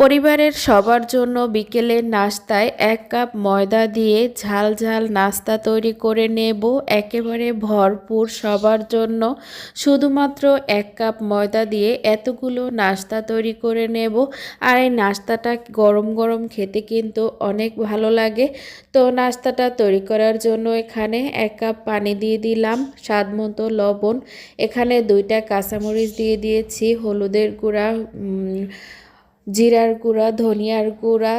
পরিবারের সবার জন্য বিকেলের নাস্তায় এক কাপ ময়দা দিয়ে ঝাল ঝাল নাস্তা তৈরি করে নেব। একেবারে ভরপুর সবার জন্য। শুধুমাত্র এক কাপ ময়দা দিয়ে এতগুলো নাস্তা তৈরি করে নেব। আর এই নাস্তাটা গরম গরম খেতে কিন্তু অনেক ভালো লাগে। তো নাস্তাটা তৈরি করার জন্য এখানে এক কাপ পানি দিয়ে দিলাম, স্বাদ মতো লবণ। এখানে দুইটা কাঁচামরিচ দিয়ে দিয়েছি, হলুদের গুঁড়া জিরার গুঁড়া, ধনিয়ার গুঁড়া,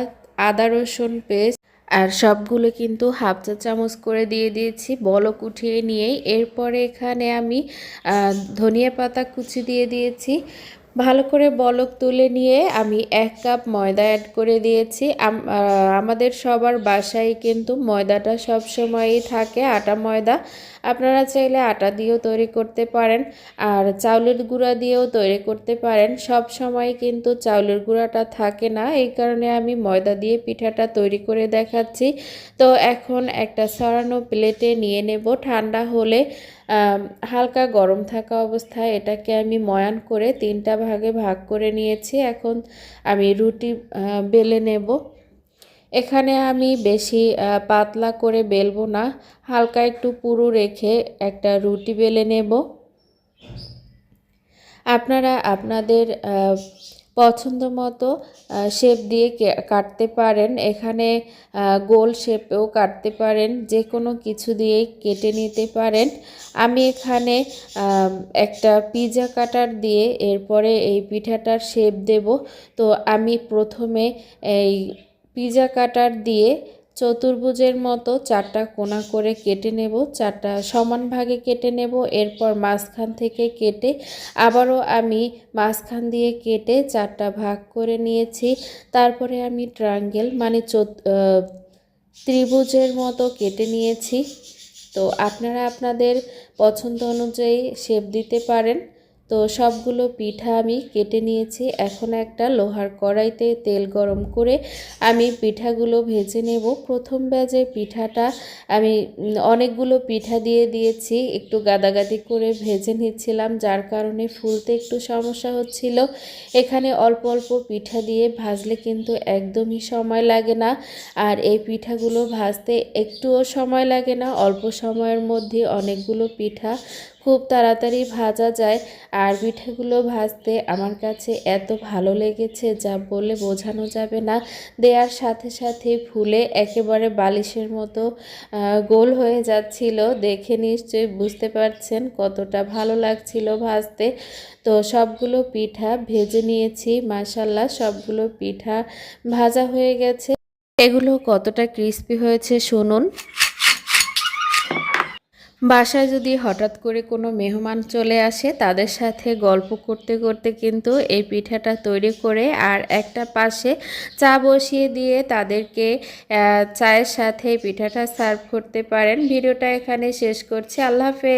আদা, রসুন পেস্ট আর সবগুলো কিন্তু হাফ চা চামচ করে দিয়ে দিয়েছি। বলক উঠিয়ে নিয়েই। এরপরে এখানে আমি ধনিয়া পাতা কুচি দিয়ে দিয়েছি। ভালো করে বলক তুলে নিয়ে আমি এক কাপ ময়দা অ্যাড করে দিয়েছি। আমাদের সবার বাসায় কিন্তু ময়দাটা সব সময়ই থাকে, আটা ময়দা। আপনারা চাইলে আটা দিয়েও তৈরি করতে পারেন, আর চাউলের গুঁড়া দিয়েও তৈরি করতে পারেন। সব সময় কিন্তু চাউলের গুঁড়াটা থাকে না, এই কারণে আমি ময়দা দিয়ে পিঠাটা তৈরি করে দেখাচ্ছি। তো এখন একটা সরানো প্লেটে নিয়ে নেব। ঠান্ডা হলে হালকা গরম থাকা অবস্থায় এটাকে আমি ময়ান করে তিনটা ভাগে ভাগ করে নিয়েছি। এখন আমি রুটি বেলে নেব। এখানে আমি বেশি পাতলা করে বেলবো না। হালকা একটু পুরু রেখে একটা রুটি বেলে নেব। আপনারা, আপনাদের পছন্দ মতো শেপ দিয়ে কাটতে পারেন। এখানে গোল শেপেও কাটতে পারেন। যে কোনো কিছু দিয়েই কেটে নিতে পারেন। আমি এখানে একটা পিজা কাটার দিয়ে এরপরে এই পিঠাটার শেপ দেব। তো আমি প্রথমে এই পিজা কাটার দিয়ে চতুর্ভুজের মতো চারটা কোনা করে কেটে নেব, চারটা সমান ভাগে কেটে নেব, এরপর মাঝখান থেকে কেটে আবারও আমি মাঝখান দিয়ে কেটে চারটা ভাগ করে নিয়েছি। তারপরে আমি ট্রাঙ্গেল মানে ত্রিভুজের মতো কেটে নিয়েছি। তো আপনারা আপনাদের পছন্দ অনুযায়ী শেপ দিতে পারেন। তো সবগুলো পিঠা আমি কেটে নিয়েছি। এখন একটা লোহার কড়াইতে তেল গরম করে আমি পিঠাগুলো ভেজে নেব। প্রথম ব্যাজে পিঠাটা আমি অনেকগুলো পিঠা দিয়ে দিয়েছি। একটু গাদাগাদি করে ভেজে নিচ্ছিলাম, যার কারণে ফুলতে একটু সমস্যা হচ্ছিল। এখানে অল্প অল্প পিঠা দিয়ে ভাজলে কিন্তু একদমই সময় লাগে না। আর এই পিঠাগুলো ভাজতে একটুও সময় লাগে না। অল্প সময়ের মধ্যে অনেকগুলো পিঠা খুব তাড়াতাড়ি ভাজা যায়। আর পিঠাগুলো ভাজতে আমার কাছে এত ভালো লেগেছে যা বলে বোঝানো যাবে না। দেওয়ার সাথে সাথে ফুলে একেবারে বালিশের মতো গোল হয়ে যাচ্ছিল। দেখে নিশ্চয়ই বুঝতে পারছেন কতটা ভালো লাগছিল ভাজতে। তো সবগুলো পিঠা ভেজে নিয়েছি মাসাল্লাহ সবগুলো পিঠা ভাজা হয়ে গেছে। এগুলো কতটা ক্রিস্পি হয়েছে শুনুন। বাসায় যদি হঠাৎ করে কোনো মেহমান চলে আসে, তাদের সাথে গল্প করতে করতে কিন্তু এই পিঠাটা তৈরি করে আর একটা পাশে চা বসিয়ে দিয়ে তাদেরকে চায়ের সাথে পিঠাটা সার্ভ করতে পারেন। ভিডিওটা এখানে শেষ করছি। আল্লাহ হাফেজ।